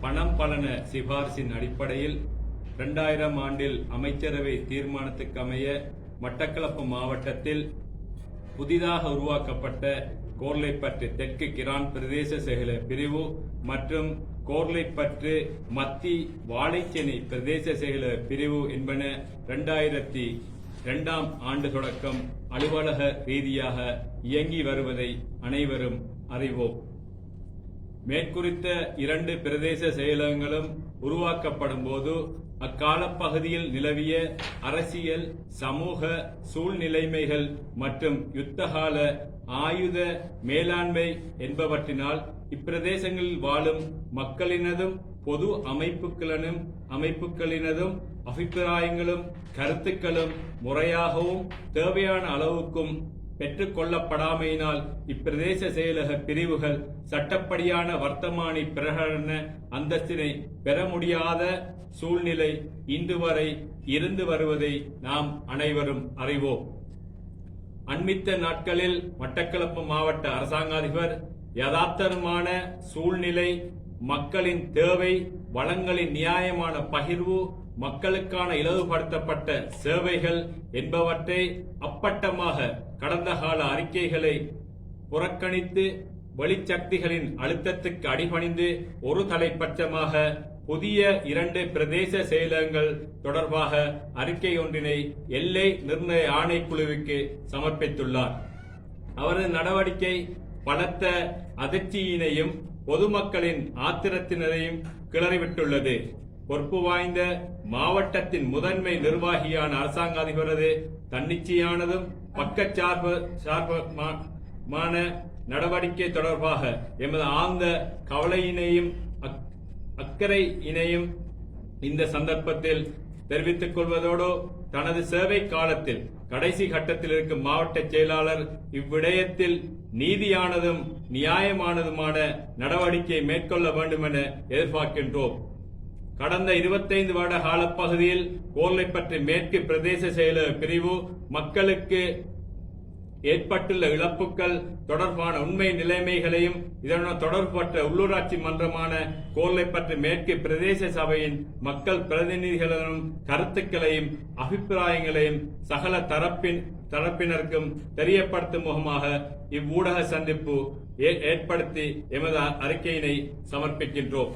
பணம் பலன சிபாரிசின் அடிப்படையில் இரண்டாயிரம் ஆண்டில் அமைச்சரவை தீர்மானத்துக்கு அமைய மட்டக்களப்பு மாவட்டத்தில் புதிதாக உருவாக்கப்பட்ட கோர்லைப்பற்று தெற்கு கிரான் பிரதேச செயல பிரிவு மற்றும் கோர்லைப்பற்று மத்தி வாழைச்சேனை பிரதேச செயல பிரிவு என்பன இரண்டாயிரத்தி இரண்டாம் ஆண்டு தொடக்கம் அலுவலக ரீதியாக இயங்கி வருவதை அனைவரும் அறிவோம். மேற்குறித்த இரண்டு பிரதேச செயலகங்களும் உருவாக்கப்படும் போது அக்காலப்பகுதியில் நிலவிய அரசியல் சமூக சூழ்நிலைமைகள் மற்றும் யுத்தகால ஆயுத மேலாண்மை என்பவற்றினால் இப்பிரதேசங்களில் வாழும் மக்களினதும் பொது அமைப்புகளினும் அமைப்புகளினதும் அபிப்பிராயங்களும் கருத்துக்களும் முறையாகவும் தேவையான அளவுக்கும் பெற்றுக் கொள்ளப்படாமையினால் இப்பிரதேச செயலக பிரிவுகள் சட்டப்படியான வர்த்தமானி பிரகடன அந்தஸ்தினை பெற முடியாத சூழ்நிலை இன்று வரை இருந்து வருவதை நாம் அனைவரும் அறிவோம். அண்மித்த நாட்களில் மட்டக்களப்பு மாவட்ட அரசாங்க அதிபர் யதார்த்தமான சூழ்நிலை மக்களின் தேவை வளங்களின் நியாயமான பகிர்வு மக்களுக்கான இலவுபடுத்தப்பட்ட சேவைகள் என்பவற்றை அப்பட்டமாக கடந்த கால அறிக்கைகளை புறக்கணித்து வெளிச்சக்திகளின் அழுத்தத்துக்கு அடிபணிந்து ஒரு தலைப்பட்சமாக புதிய இரண்டு பிரதேச செயலகங்கள் தொடர்பாக அறிக்கை ஒன்றினை எல்லை நிர்ணய ஆணைக்குழுவுக்கு சமர்ப்பித்துள்ளார். அவரது நடவடிக்கை பலத்த அதிர்ச்சியினையும் பொதுமக்களின் ஆத்திரத்தினரையும் கிளறிவிட்டுள்ளது. பொறுப்பு வாய்ந்த மாவட்டத்தின் முதன்மை நிர்வாகியான அரசாங்க அதிபரது தன்னிச்சையானதும் பக்கச்சார்பு சார்பமான நடவடிக்கை தொடர்பாக எமது ஆழ்ந்த கவலையினையும் அக்கறையினையும் இந்த சந்தர்ப்பத்தில் தெரிவித்துக் கொள்வதோடு தனது சேவை காலத்தில் கடைசி கட்டத்தில் இருக்கும் மாவட்ட செயலாளர் இவ்விடயத்தில் நீதியானதும் நியாயமானதுமான நடவடிக்கை மேற்கொள்ள வேண்டும் என எதிர்பார்க்கின்றோம். கடந்த 25 வருட காலப்பகுதியில் கோர்லைப்பற்றி மேற்கு பிரதேச செயலக பிரிவு மக்களுக்கு ஏற்பட்டுள்ள இழப்புகள் தொடர்பான உண்மை நிலைமைகளையும் இதனுடன் தொடர்புபட்ட உள்ளூராட்சி மன்றமான கோர்லைப்பற்றி மேற்கு பிரதேச சபையின் மக்கள் பிரதிநிதிகளிடம் கருத்துக்களையும் அபிப்பிராயங்களையும் சகல தரப்பின் தரப்பினருக்கும் தெரியப்படுத்தும் முகமாக இவ்வூடக சந்திப்பு ஏ- ஏற்படுத்தி எமது அறிக்கையினை சமர்ப்பிக்கின்றோம்.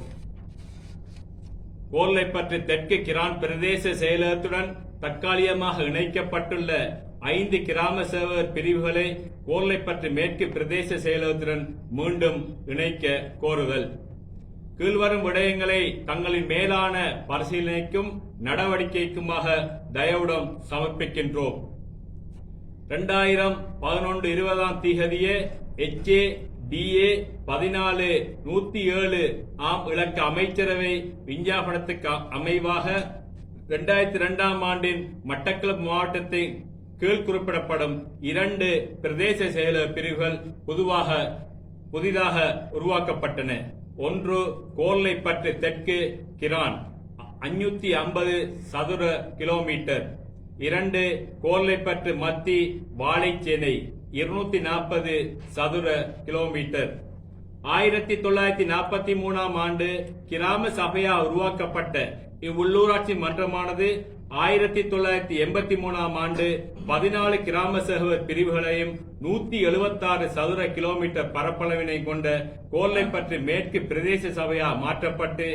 கோர்லைப்பற்று தெற்கு கிரான் பிரதேச செயலகத்துடன் தற்காலிகமாக இணைக்கப்பட்டுள்ள ஐந்து கிராம சேவகர் பிரிவுகளை கோர்லைப்பற்று மேற்கு பிரதேச செயலகத்துடன் மீண்டும் இணைக்க கோருதல். கீழ்வரும் விடயங்களை தங்களின் மேலான பரிசீலனைக்கும் நடவடிக்கைக்குமாக தயவுடன் சமர்ப்பிக்கின்றோம். ரெண்டாயிரம் பதினொன்று இருபதாம் தேதியே எச்ஏ டிஏ பதினாலு நூத்தி ஏழு. ஆம் இலக்க அமைச்சரவை விஞ்ஞாபனத்துக்கு அமைவாக இரண்டாயிரத்தி இரண்டாம் ஆண்டின் மட்டக்களப்பு மாவட்டத்தின் கீழ் குறிப்பிடப்படும் இரண்டு பிரதேச செயல பிரிவுகள் பொதுவாக புதிதாக உருவாக்கப்பட்டன. ஒன்று கோர்லைப்பற்று தெற்கு கிரான் அஞ்சூத்தி ஐம்பது சதுர கிலோமீட்டர். இரண்டு கோர்லைப்பற்று மத்தி வாழைச்சேனை இருநூத்தி நாற்பது சதுர கிலோமீட்டர். ஆயிரத்தி தொள்ளாயிரத்தி நாற்பத்தி மூணாம் ஆண்டு கிராம சபையா உருவாக்கப்பட்ட இவ்வுள்ளூராட்சி மன்றமானது ஆயிரத்தி தொள்ளாயிரத்தி எண்பத்தி மூணாம் ஆண்டு பதினாலு கிராம சகவ பிரிவுகளையும் நூத்தி எழுபத்தாறு சதுர கிலோமீட்டர் பரப்பளவினை கொண்ட கோர்லைப்பற்று மேற்கு பிரதேச சபையா மாற்றப்பட்டு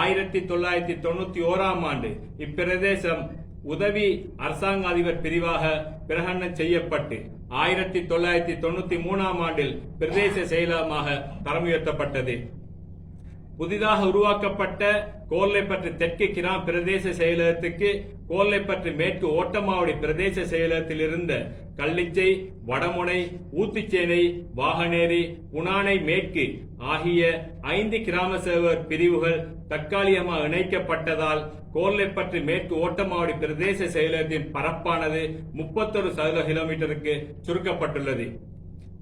ஆயிரத்தி தொள்ளாயிரத்தி தொண்ணூத்தி ஓராம் ஆண்டு இப்பிரதேசம் உதவி அரசாங்க அதிபர் பிரிவாக பிரகடனம் செய்யப்பட்டு ஆயிரத்தி தொள்ளாயிரத்தி தொண்ணூத்தி மூணாம் ஆண்டில் பிரதேச செயலகமாக தரம் உயர்த்தப்பட்டது புதிதாக உருவாக்கப்பட்ட கோர்லைப்பற்று தெற்கு கிராம் பிரதேச செயலகத்துக்கு கோர்லைப்பற்று மேற்கு ஓட்டமாவடி பிரதேச செயலகத்தில் இருந்த கள்ளிச்சை வடமுனை ஊத்துச்சேனை வாகனேரி புனானை மேற்கு ஆகிய ஐந்து கிராம சேவர் பிரிவுகள் தற்காலிகமாக இணைக்கப்பட்டதால் கோர்லைப்பற்று மேற்கு ஓட்டமாவடி பிரதேச செயலகத்தின் பரப்பானது முப்பத்தொரு சதுர கிலோமீட்டருக்கு சுருக்கப்பட்டுள்ளது.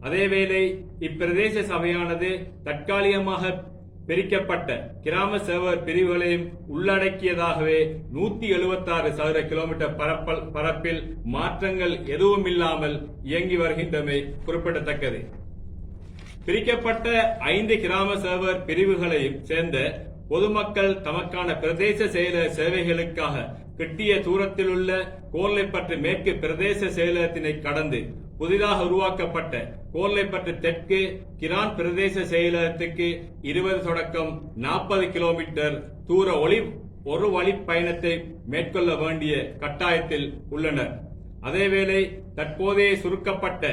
அதேவேளை இப்பிரதேச சபையானது தற்காலிகமாக பிரிக்கப்பட்ட கிராம சேவர் பிரிவுகளையும் உள்ளடக்கியதாகவே நூத்தி எழுபத்தாறு சதுர கிலோமீட்டர் பரப்பல் பரப்பில் மாற்றங்கள் எதுவும் இல்லாமல் இயங்கி வருகின்றமை குறிப்பிடத்தக்கது. பிரிக்கப்பட்ட ஐந்து கிராம சேவர் பிரிவுகளையும் சேர்ந்த பொதுமக்கள் தமக்கான பிரதேச செயலக சேவைகளுக்காக கிட்டிய தூரத்தில் உள்ள கோர்லைப்பற்று மேற்கு பிரதேச செயலகத்தினை கடந்து புதிதாக உருவாக்கப்பட்ட கோர்லைப்பற்று தெற்கு கிரான் பிரதேச செயலகத்துக்கு இருபது தொடக்கம் நாற்பது கிலோமீட்டர் தூர ஒளி ஒரு வழி பயணத்தை மேற்கொள்ள வேண்டிய கட்டாயத்தில் உள்ளனர். அதேவேளை தற்போதைய சுருக்கப்பட்ட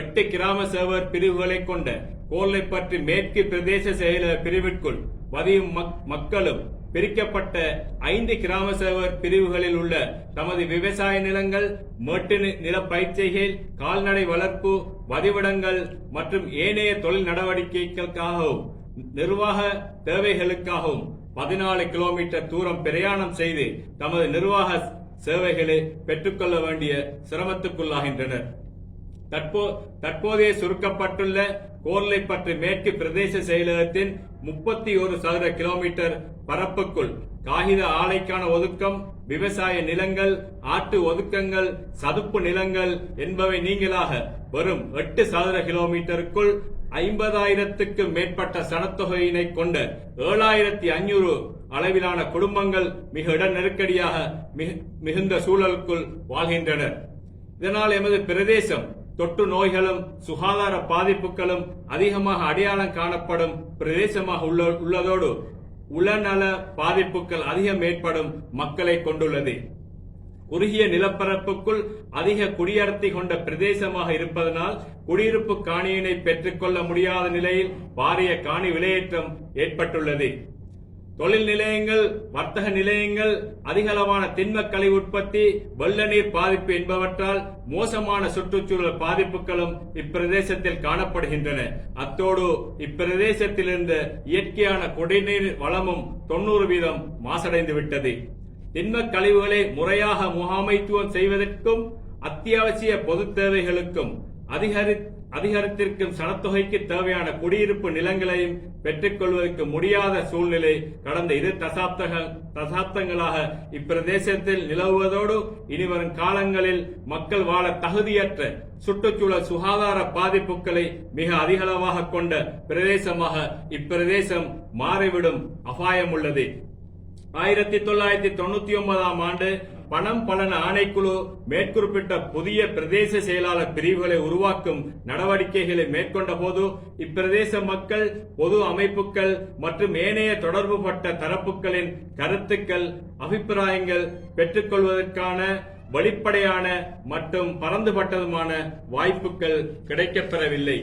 எட்டு கிராம சேவர் பிரிவுகளை கொண்ட கோர்லைப்பற்று மேற்கு பிரதேச செயலக பிரிவிற்குள் வதியும் மக்- மக்களும் பிரிக்கப்பட்ட ஐந்து கிராம சேவர் பிரிவுகளில் உள்ள தமது விவசாய நிலங்கள் மேட்டு நி- நில பயிற்சிகள் கால்நடை வளர்ப்பு வதிவிடங்கள் மற்றும் ஏனைய தொழில் நடவடிக்கைகளுக்காகவும் நிர்வாக தேவைகளுக்காகவும் பதினாலு கிலோமீட்டர் தூரம் பிரயாணம் செய்து தமது நிர்வாக சேவைகளை பெற்றுக்கொள்ள வேண்டிய சிரமத்துக்குள்ளாகின்றனர். தற்போ தற்போதைய சுருக்கப்பட்டுள்ள கோர்லைப்பற்று மேற்கு பிரதேச செயலகத்தின் முப்பத்தி ஒரு சதுர கிலோமீட்டர் பரப்புக்குள். காகித ஆலைக்கான ஒதுக்கம் விவசாய நிலங்கள் ஆட்டு ஒதுக்கங்கள் சதுப்பு நிலங்கள் என்பவை நீங்களாக வரும் எட்டு சதுர கிலோமீட்டருக்குள் ஐம்பதாயிரத்துக்கு மேற்பட்ட சனத்தொகையினை கொண்ட ஏழாயிரத்தி ஐநூறு அளவிலான குடும்பங்கள் மிக இட நெருக்கடியாக மிகு- மிகுந்த சூழலுக்குள் வாழ்கின்றனர். இதனால் எமது பிரதேசம் தொற்று நோய்களும் சுகாதார பாதிப்புகளும் அதிகமாக அடையாளம் காணப்படும் பிரதேசமாக உள்ள- உள்ளதோடு உளநல பாதிப்புகள் அதிகம் ஏற்படும் மக்களை கொண்டுள்ளது. குறுகிய நிலப்பரப்புக்குள் அதிக குடியடர்த்தி கொண்ட பிரதேசமாக இருப்பதனால் குடியிருப்பு காணியினை பெற்றுக்கொள்ள முடியாத நிலையில் பாரிய காணி விலையேற்றம் ஏற்பட்டுள்ளது. தொழில் நிலையங்கள் வர்த்தக நிலையங்கள் அதிகளவான திண்மக்கலை உற்பத்தி வெள்ள நீர் பாதிப்பு என்பவற்றால் மோசமான சுற்றுச்சூழல் பாதிப்புகளும் இப்பிரதேசத்தில் காணப்படுகின்றன. அத்தோடு இப்பிரதேசத்திலிருந்து இயற்கையான குடிநீர் வளமும் தொண்ணூறு வீதம் மாசடைந்து விட்டது திண்ம கழிவுகளை முறையாக முகாமைத்துவம் செய்வதற்கும் அத்தியாவசிய பொது தேவைகளுக்கும் அதிகரி அதிகரித்திருக்கும் சனத்தொகைக்கு தேவையான குடியிருப்பு நிலங்களையும் பெற்றுக்கொள்வதற்கு முடியாத சூழ்நிலை கடந்த இரு தசாப்தங்கள் தசாப்தங்களாக இப்பிரதேசத்தில் நிலவுவதோடு இனிவரும் காலங்களில் மக்கள் வாழ தகுதியற்ற சுற்றுச்சூழல் சுகாதார பாதிப்புகளை மிக அதிகளவாக கொண்ட பிரதேசமாக இப்பிரதேசம் மாறிவிடும் அபாயம் உள்ளது ஆயிரத்தி தொள்ளாயிரத்தி தொண்ணூத்தி ஒன்பதாம் ஆண்டு பணம் பலன ஆணைக்குழு மேற்குறிப்பிட்ட புதிய பிரதேச செயலாளர் பிரிவுகளை உருவாக்கும் நடவடிக்கைகளை மேற்கொண்ட போது இப்பிரதேச மக்கள் பொது அமைப்புகள் மற்றும் ஏனைய தொடர்புபட்ட தரப்புகளின் கருத்துக்கள் அபிப்பிராயங்கள் பெற்றுக்கொள்வதற்கான வெளிப்படையான மற்றும் பரந்துபட்டதுமான வாய்ப்புகள் கிடைக்கப்பெறவில்லை.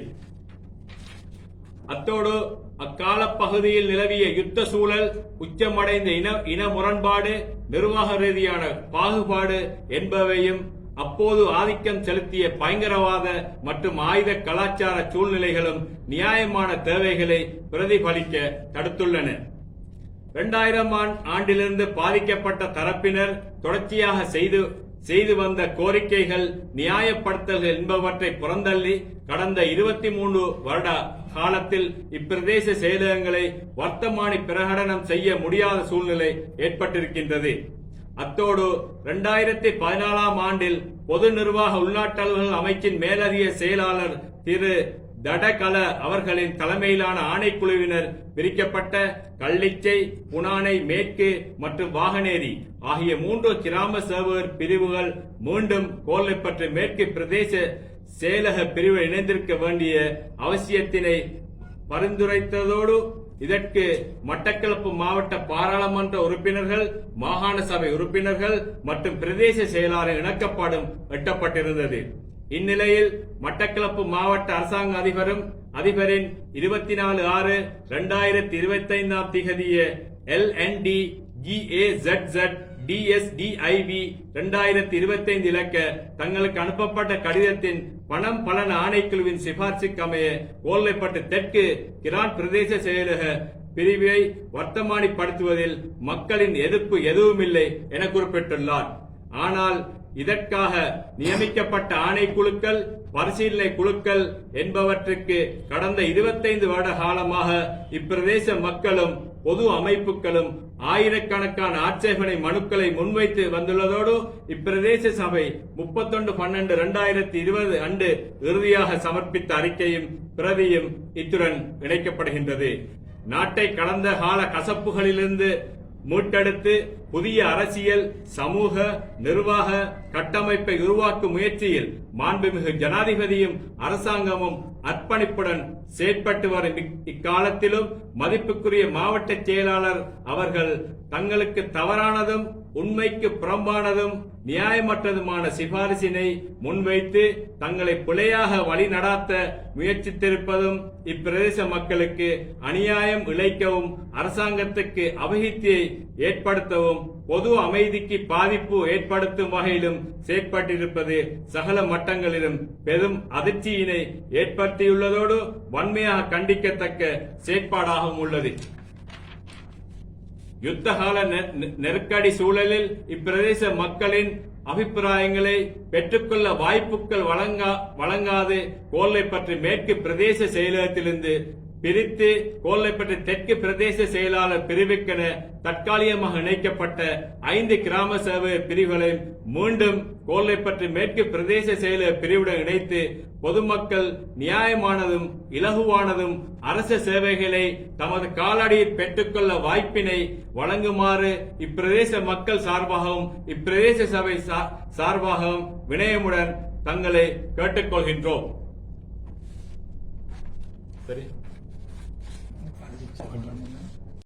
அத்தோடு அக்கால பகுதியில் நிலவிய யுத்த சூழல் உச்சமடைந்த இன இன முரண்பாடு நிர்வாக ரீதியான பாகுபாடு என்பவையும் அப்போது ஆதிக்கம் செலுத்திய பயங்கரவாத மற்றும் ஆயுத கலாச்சார சூழ்நிலைகளும் நியாயமான தேவைகளை பிரதிபலிக்க தடுத்துள்ளன. இரண்டாயிரம் ஆண்டிலிருந்து பாதிக்கப்பட்ட தரப்பினர் தொடர்ச்சியாக செய்து செய்து வந்த கோரிக்கைகள் நியாயப்படுத்தல்கள் என்பவற்றை புறந்தள்ளி கடந்த இருபத்தி மூன்று வருட காலத்தில் இப்பிரதேச செயலகங்களை வர்த்தமானி பிரகடனம் செய்ய முடியாத சூழ்நிலை ஏற்பட்டிருக்கின்றது. அத்தோடு இரண்டாயிரத்தி பதினாலாம் ஆண்டில் பொது நிர்வாக உள்நாட்டல்கள் அமைச்சின் மேலதிக செயலாளர் திரு தடகல அவர்களின் தலைமையிலான ஆணைக்குழுவினர் பிரிக்கப்பட்ட கள்ளிச்சை புனானை மேற்கு மற்றும் வாகனேரி ஆகிய மூன்று கிராம சேவகர் பிரிவுகள் மீண்டும் கோல்லைப்பற்று மேற்கு பிரதேச செயலக பிரிவு இணைந்திருக்க வேண்டிய அவசியத்தினை பரிந்துரைத்ததோடு இதற்கு மட்டக்களப்பு மாவட்ட பாராளுமன்ற உறுப்பினர்கள் மாகாண சபை உறுப்பினர்கள் மற்றும் பிரதேச செயலாளர் இணக்கப்பாடும் எட்டப்பட்டிருந்தது. இந்நிலையில் மட்டக்களப்பு மாவட்ட அரசாங்க அதிபரும் அதிபரின் இருபத்தி நாலு ஆறு இரண்டாயிரத்தி இருபத்தி ஐந்தாம் திகதிய எல் என் டி டிஎஸ்டிஐவி இரண்டாயிரத்தி இருபத்தி ஐந்து இலக்க தங்களுக்கு அனுப்பப்பட்ட கடிதத்தின் பணம் பலன் ஆணைக்குழுவின் சிபார்சுக்கு அமைய கோல்லைப்பட்டு தெற்கு கிரான் பிரதேச செயலக பிரிவை வர்த்தமானிப்படுத்துவதில் மக்களின் எதிர்ப்பு எதுவுமில்லை என குறிப்பிட்டுள்ளார். ஆனால் இதற்காக நியமிக்கப்பட்ட ஆணைக்குழுக்கள் பரிசீலனை குழுக்கள் என்பவற்றுக்கு கடந்த 25 வருட காலமாக இப்பிரதேச மக்களும் பொது அமைப்புகளும் ஆயிரக்கணக்கான ஆட்சேபனை மனுக்களை முன்வைத்து வந்துள்ளதோடு இப்பிரதேச சபை முப்பத்தொன்று பன்னெண்டு இரண்டாயிரத்தி இருபது அன்று இறுதியாக சமர்ப்பித்த அறிக்கையும் பிரதியும் இத்துடன் இணைக்கப்படுகின்றது. நாட்டை கடந்த கால கசப்புகளிலிருந்து மீட்டெடுத்து புதிய அரசியல் சமூக நிர்வாக கட்டமைப்பை உருவாக்கும் முயற்சியில் மாண்புமிகு ஜனாதிபதியும் அரசாங்கமும் அர்ப்பணிப்புடன் செயற்பட்டு வரும் இக்காலத்திலும் மதிப்புக்குரிய மாவட்ட செயலாளர் அவர்கள் தங்களுக்கு தவறானதும் உண்மைக்கு புறம்பானதும் நியாயமற்றதுமான சிபாரிசினை முன்வைத்து தங்களை பிழையாக வழிநடாத்த முயற்சித்திருப்பதும் இப்பிரதேச மக்களுக்கு அநியாயம் இழைக்கவும் அரசாங்கத்துக்கு அபகித்தியை ஏற்படுத்தவும் பொது அமைதிக்கு பாதிப்பு ஏற்படுத்தும் வகையிலும் செயற்பட்டிருப்பது சகல மட்டங்களிலும் பெரும் அதிர்ச்சியினை ஏற்படுத்தியுள்ளதோடு வன்மையாக கண்டிக்கத்தக்க செயற்பாடாகவும் உள்ளது. யுத்தகால நெ- நெ- நெருக்கடி சூழலில் இப்பிரதேச மக்களின் அபிப்பிராயங்களை பெற்றுக்கொள்ள வாய்ப்புகள் வழங்கா வழங்காது. பற்றி மேற்கு பிரதேச செயலகத்திலிருந்து பிரித்து கோல்லைப்பட்டு தெற்கு பிரதேச செயலாளர் பிரிவுக்கென தற்காலிகமாக இணைக்கப்பட்ட ஐந்து கிராம சேவை பிரிவுகளை மீண்டும் கோல்லைப்பற்று மேற்கு பிரதேச செயலர் பிரிவுடன் இணைத்து பொதுமக்கள் நியாயமானதும் இலகுவானதும் அரச சேவைகளை தமது காலடியில் பெற்றுக்கொள்ள வாய்ப்பினை வழங்குமாறு இப்பிரதேச மக்கள் சார்பாகவும் இப்பிரதேச சபை சா- சார்பாகவும் வினயமுடன் தங்களை கேட்டுக்கொள்கின்றோம். சரி. Second.